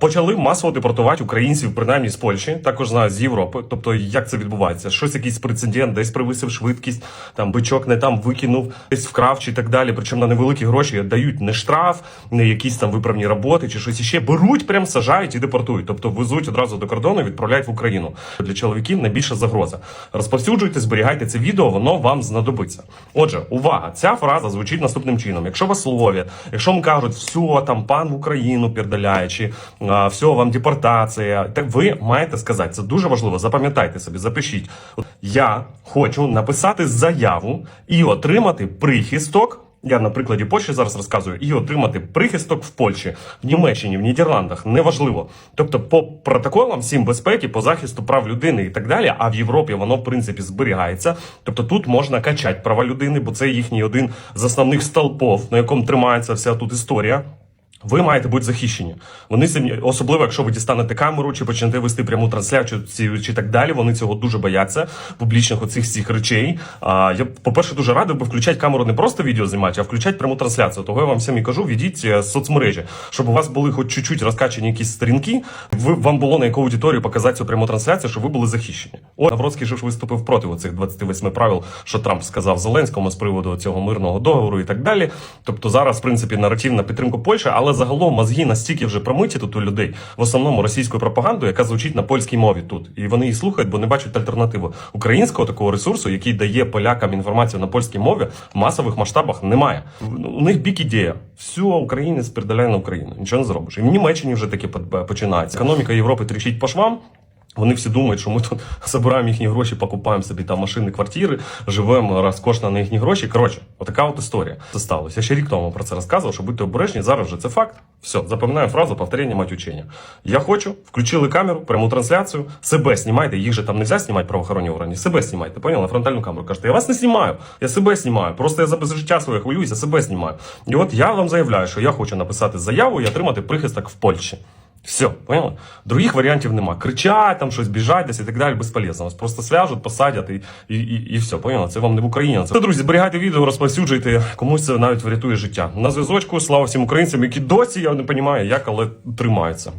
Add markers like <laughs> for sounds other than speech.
почали масово депортувати українців, принаймні з Польщі, також знаю з Європи. Тобто, як це відбувається? Щось якийсь прецедент, десь привисив швидкість, там бичок не там викинув, десь вкрав чи так далі. Причому на невеликі гроші дають не штраф, не якісь там виправні роботи чи щось іще. Беруть, прям сажають і депортують. Тобто везуть одразу до кордону, і відправляють в Україну. Для чоловіків найбільша загроза. Розповсюджуйте, зберігайте це відео, воно вам знадобиться. Отже, увага! Ця фраза звучить наступним чином: якщо вас ловлять, якщо вам кажуть, все, там пан в Україну передаляє, чи все, вам депортація, так ви маєте сказати, це дуже важливо. Запам'ятайте собі, запишіть. Я хочу написати заяву і отримати прихисток. Я на прикладі Польщі зараз розказую, і отримати прихисток в Польщі, в Німеччині, в Нідерландах неважливо. Тобто, по протоколам всім безпеки, по захисту прав людини і так далі. А в Європі воно в принципі зберігається. Тобто тут можна качати права людини, бо це їхній один з основних столпов, на якому тримається вся тут історія. Ви маєте бути захищені. Вони особливо, якщо ви дістанете камеру чи почнете вести пряму трансляцію чи, так далі. Вони цього дуже бояться публічних оцих всіх речей. А я, по-перше, дуже радий би включати камеру не просто відео знімати, а включати пряму трансляцію. Того я вам всім і кажу, відіть е, соцмережі, щоб у вас були хоч чуть-чуть розкачані якісь сторінки. Ви вам було на яку аудиторію показати цю пряму трансляцію, щоб ви були захищені. О, Навроцький ж виступив проти оцих 28 правил, що Трамп сказав Зеленському з приводу цього мирного договору і так далі. Тобто зараз, в принципі, наратив на підтримку Польщі, але загалом мозги настільки вже промиті тут у людей, в основному російською пропагандою, яка звучить на польській мові тут, і вони її слухають, бо не бачать альтернативу українського такого ресурсу, який дає полякам інформацію на польській мові, в масових масштабах немає. У них бік ідея. Все, Україну передаляє на Україну. Нічого не зробиш. І в Німеччині вже таке починається. Економіка Європи тріщить по швам. Вони всі думають, що ми тут <laughs> забираємо їхні гроші, покупаємо собі там машини, квартири, живемо розкошно на їхні гроші. Коротше, отака от історія. Це сталося. Я ще рік тому про це розказував, що будьте обережні. Зараз вже це факт. Все, запам'ятаю фразу повторення мать учення. Я хочу, включили камеру, пряму трансляцію, себе знімайте, їх же там не можна знімати правоохоронні органи. Себе знімайте, поняли? Фронтальну камеру кажете, я вас не знімаю, я себе знімаю. Просто я за життя своє хвилююся, себе знімаю. І от я вам заявляю, що я хочу написати заяву і отримати прихисток в Польщі. Все, поняли? Других варіантів нема. Кричать, там щось біжать десь і так далі, безполезно. Вас просто свяжуть, посадять і, і, і, і все, поняли? Це вам не в Україні. Це, друзі, зберігайте відео, розповсюджуйте, комусь це навіть врятує життя. На зв'язочку, слава всім українцям, які досі, я не розумію, як, але тримаються.